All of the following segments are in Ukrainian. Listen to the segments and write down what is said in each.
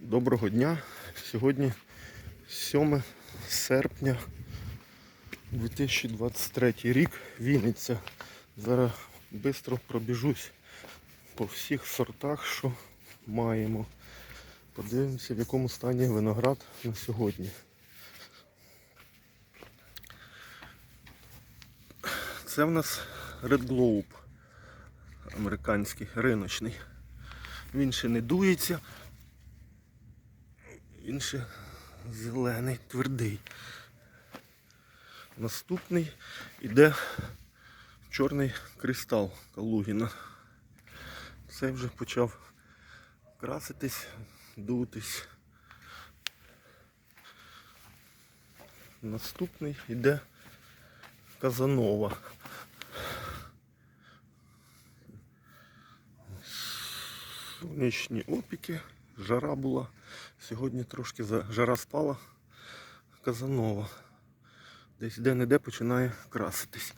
Доброго дня. Сьогодні 7 серпня 2023 рік. Вінниця. Зараз швидко пробіжусь по всіх сортах, що маємо. Подивимося, в якому стані виноград на сьогодні. Це в нас Red Globe американський, риночний. Він ще не дується. Ще зелений, твердий. Наступний іде чорний кристал Калугіна. Це вже почав краситись, дутись. Наступний іде Казанова. Сонячні опіки, жара була. Сьогодні трошки жара спала. Казанова. Десь де-не-де починає краситись.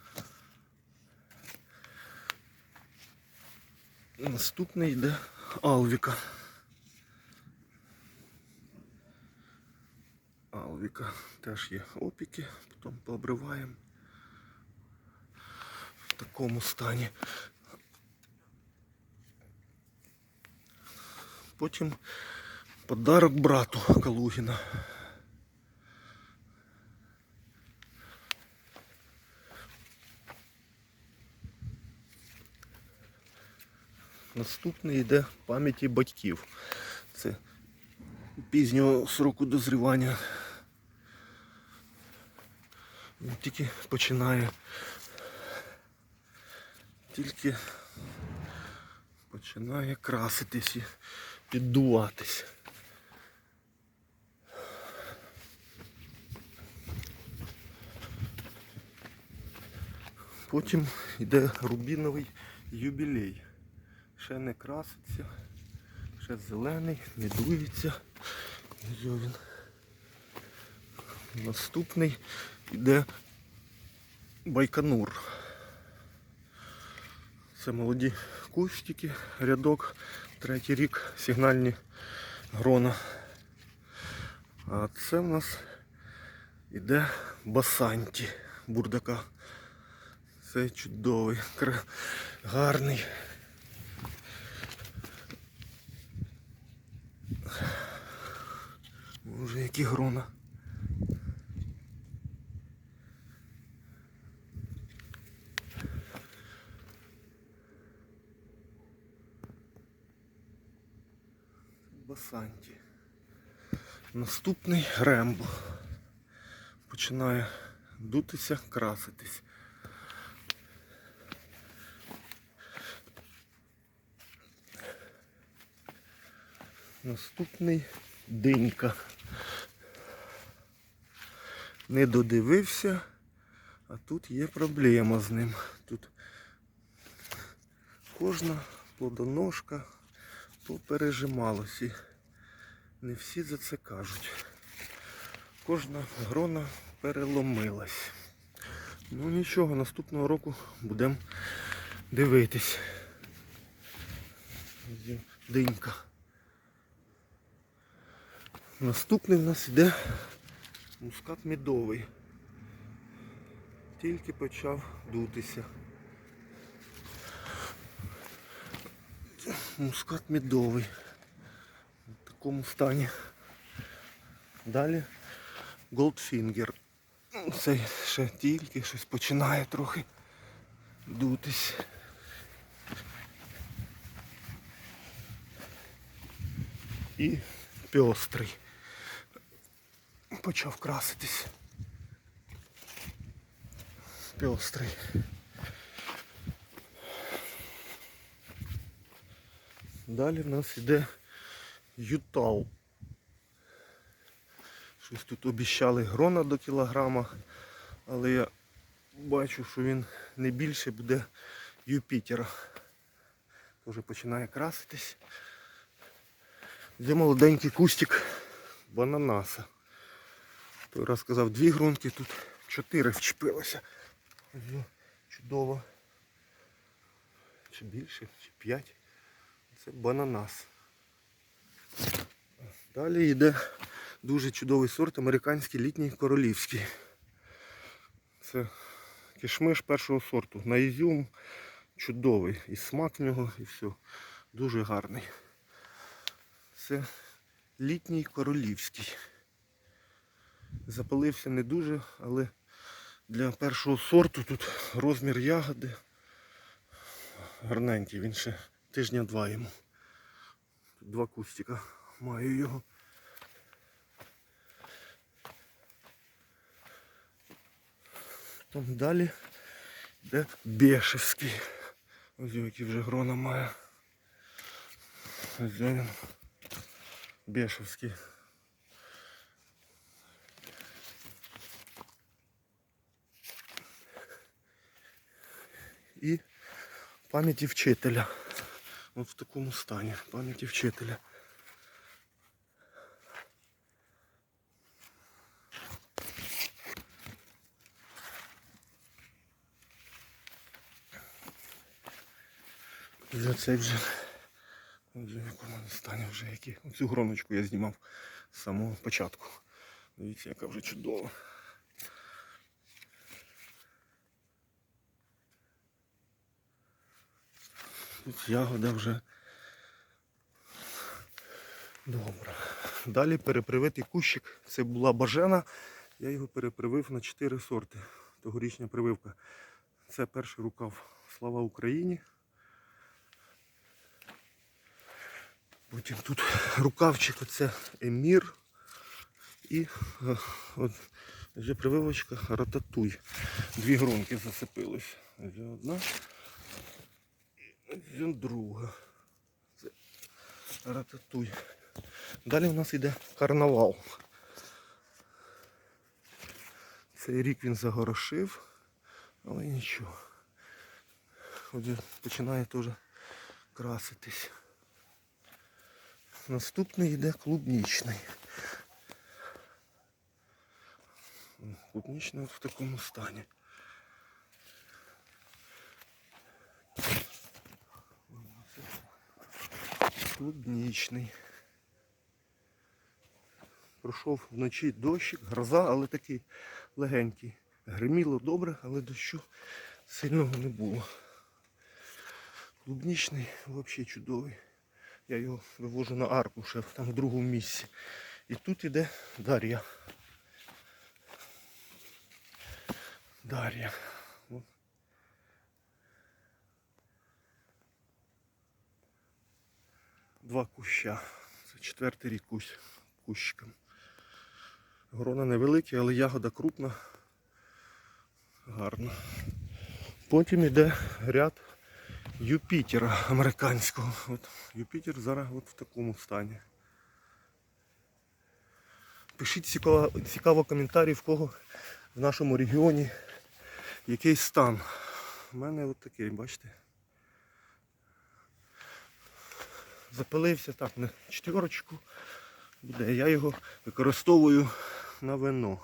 Наступний йде Алвіка. Алвіка теж є опіки, потім пообриваємо в такому стані. Потім подарок брату Калугіна. Наступний йде пам'яті батьків. Це пізнього сроку дозрівання. Він тільки починає. Тільки починає краситись піддуватись. Потім йде рубіновий юбілей. Ще не краситься, ще зелений, не дується. Він. Наступний йде Байконур. Це молоді кустики, рядок, третій рік, сигнальні грона. А це в нас іде Басанті бурдака. Це чудовий, гарний. Може які грона. Басанті. Наступний рембо. Починає дутися, краситись. Наступний динька. Не додивився, а тут є проблема з ним. Тут кожна плодоножка попережималась і не всі за це кажуть. Кожна грона переломилась. Ну нічого, наступного року будемо дивитись. Динька. Наступний в нас йде мускат медовий. Тільки почав дутися. Мускат медовий. В такому стані. Далі Goldfinger. Цей ще тільки щось починає трохи дутись. І пьострий. Почав краситись. Пьострий. Далі в нас йде Ютал. Щось тут обіщали грона до кілограма, але я бачу, що він не більше буде Юпітера. Тоже починає краситись. Де молоденький кустик бананаса. Той раз сказав дві грунки, тут чотири вчепилося. Чудово. Чи більше, чи п'ять. Це бананас. Далі йде дуже чудовий сорт американський літній королівський. Це кишмиш першого сорту. На ізюм чудовий. І смак в нього, і все. Дуже гарний. Це літній королівський. Запалився не дуже, але для першого сорту тут розмір ягоди гарненький. Він ще тижня два йому. Тут два кустика. Маю його. Там далі йде Бешевський. Ось який вже грона має. Ось він. Бешевський. І пам'яті вчителя. От в такому стані. Пам'яті вчителя. Вже цей вже, вже в якому він стані вже який. Оцю гроночку я знімав з самого початку. Дивіться, яка вже чудова. Ягода вже добра. Далі перепривитий кущик. Це була бажена. Я його перепривив на 4 сорти. Тогорічня прививка. Це перший рукав Слава Україні. Потім тут рукавчик, оце Емір. І е, от, вже прививочка рататуй. Дві гронки зацепились. Ось одна. І друга. Це рататуй. Далі у нас йде карнавал. Цей рік він загорошив, але нічого. От він починає теж краситись. Наступний йде клубнічний. Клубнічний в такому стані. Клубнічний. Пройшов вночі дощик, гроза, але такий легенький. Гриміло добре, але дощу сильного не було. Клубнічний взагалі чудовий. Я його вивожу на арку ще там в другому місці. І тут іде Дар'я. Дар'я. Два куща. Це четвертий рік кущ, кущиком. Грона невеликі, але ягода крупна. Гарна. Потім іде ряд Юпітера американського. От Юпітер зараз от в такому стані. Пишіть цікаво, цікаво коментарі, в кого в нашому регіоні який стан. У мене от такий, бачите. Запилився так на четверочку. Буде. Я його використовую на вино.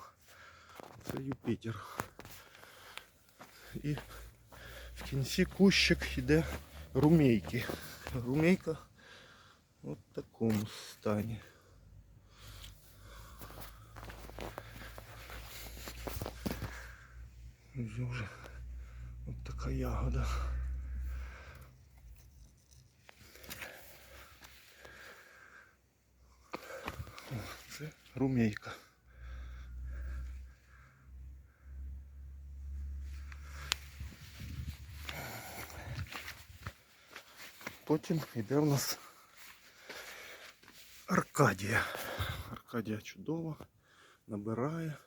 Це Юпітер. І в кінці кущик йде румейки. Румейка в такому стані. Вже от така ягода. Румейка. Потім йде у нас Аркадія. Аркадія чудова, набирає.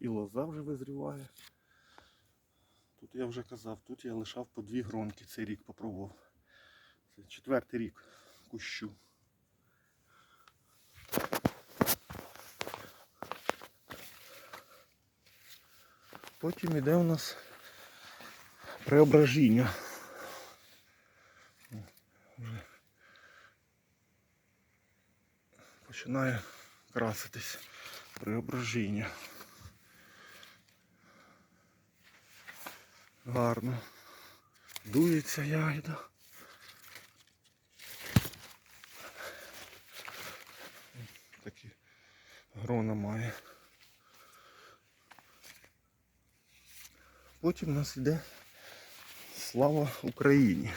І лоза вже визріває. Тут я вже казав, тут я лишав по дві гронки цей рік попробував. Це четвертий рік кущу. Потім іде у нас преображіння. Вже починає краситись преображіння. Гарно. Дується ягіда. Такі грона має. Потім у нас йде Слава Україні.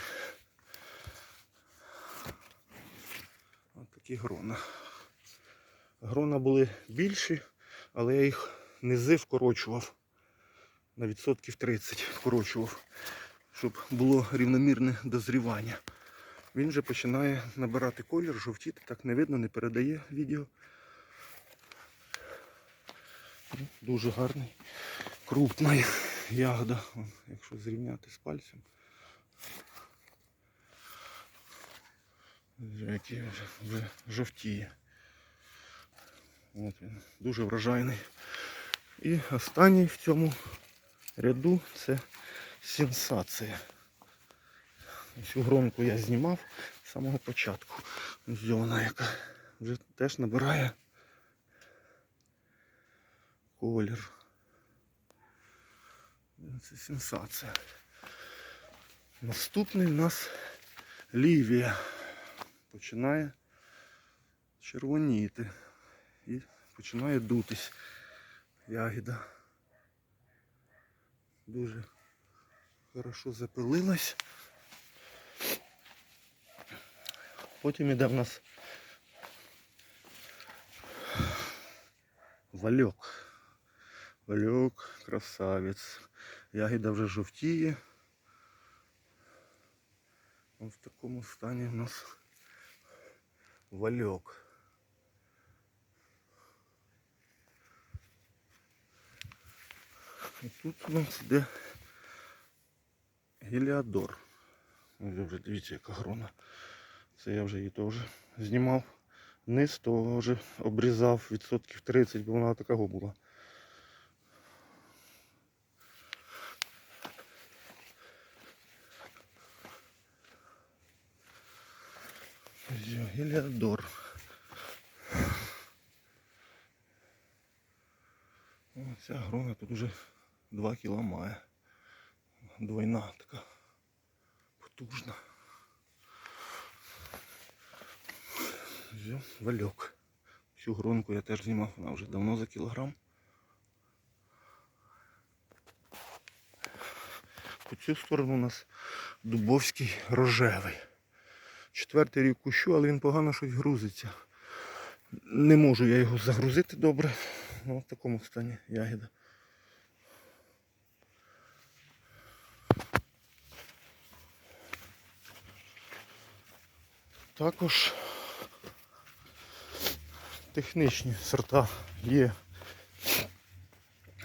Ось такі грона. Грона були більші, але я їх низи вкорочував. На відсотків 30 вкорочував, щоб було рівномірне дозрівання. Він вже починає набирати колір, жовтіти, так не видно, не передає відео. Ну, Дуже гарний, крупна ягода, якщо зрівняти з пальцем. Який вже, жовтіє. От він, дуже врожайний. І останній в цьому ряду це сенсація. Цю гронку я знімав з самого початку. Ось вона яка вже теж набирає колір. Це сенсація. Наступний у нас Лівія. Починає червоніти і починає дутись ягіда. Дуже хорошо запилилась. Потім іде в нас вальок. Вальок, красавець. Ягіда вже жовтіє. Ось в такому стані в нас вальок. І тут у нас йде геліодор. Ось вже дивіться, яка грона. Це я вже її теж знімав. Низ того обрізав відсотків 30, бо вона такого була. Ось Геліодор. О, Ця грона тут вже 2 кіла має. Двойна така потужна. Взяв вальок. Цю гронку я теж знімав, вона вже давно за кілограм. По цю сторону у нас Дубовський рожевий. Четвертий рік кущу, але він погано щось грузиться. Не можу я його загрузити добре. Ну, в такому стані ягіда. Також технічні сорта є.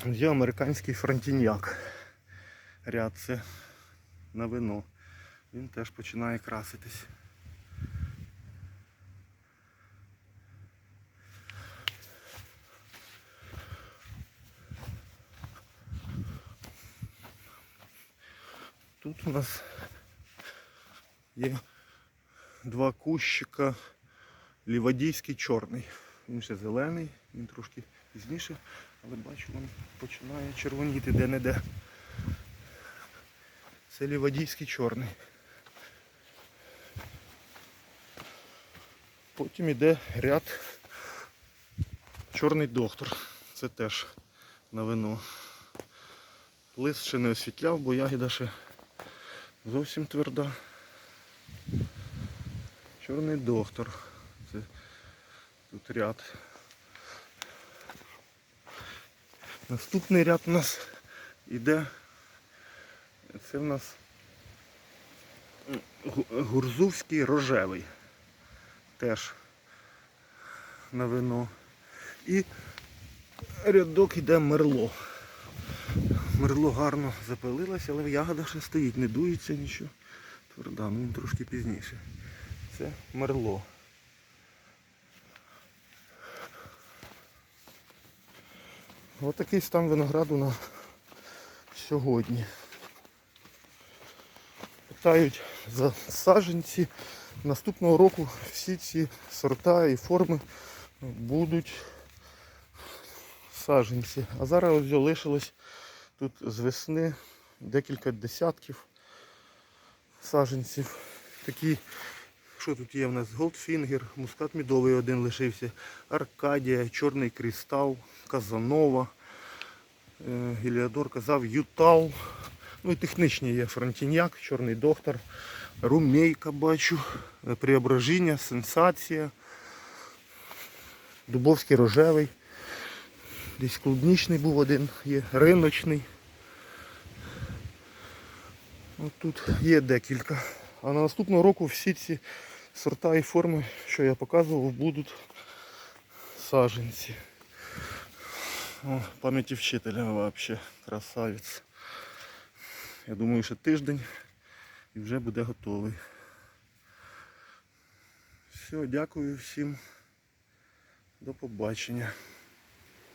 Є американський фронтіньяк. Ряд це на вино. Він теж починає краситись. Тут у нас є два кущика лівадійський чорний. Він ще зелений, він трошки пізніше, але бачу, він починає червоніти де-не-де. Це лівадійський чорний. Потім йде ряд чорний доктор. Це теж на вино. Лист ще не освітляв, бо ягіда ще зовсім тверда. Чорний доктор. Це тут ряд. Наступний ряд у нас іде. Це в нас гурзувський рожевий. Теж на вино. І рядок іде мерло. Мерло гарно запилилося, але ягода ще стоїть, не дується нічого. Тверда, ну він трошки пізніше. Це мерло. Ось такий стан винограду на сьогодні. Питають за саджанці. Наступного року всі ці сорта і форми будуть саджанці. А зараз ось залишилось тут з весни декілька десятків саджанців. Такі що тут є в нас? Голдфінгер, мускат мідовий один лишився, Аркадія, Чорний Крістал, Казанова, е, Геліодор казав, Ютал. Ну і технічні є Фронтіньяк, Чорний доктор, Румейка бачу, е, Преображення, Сенсація, Дубовський рожевий. Десь клубнічний був один, є риночний. Тут є декілька. А на наступного року всі ці сорта і форми, що я показував, будуть саженці. О, пам'яті вчителя взагалі красавець. Я думаю, що тиждень і вже буде готовий. Все, дякую всім. До побачення.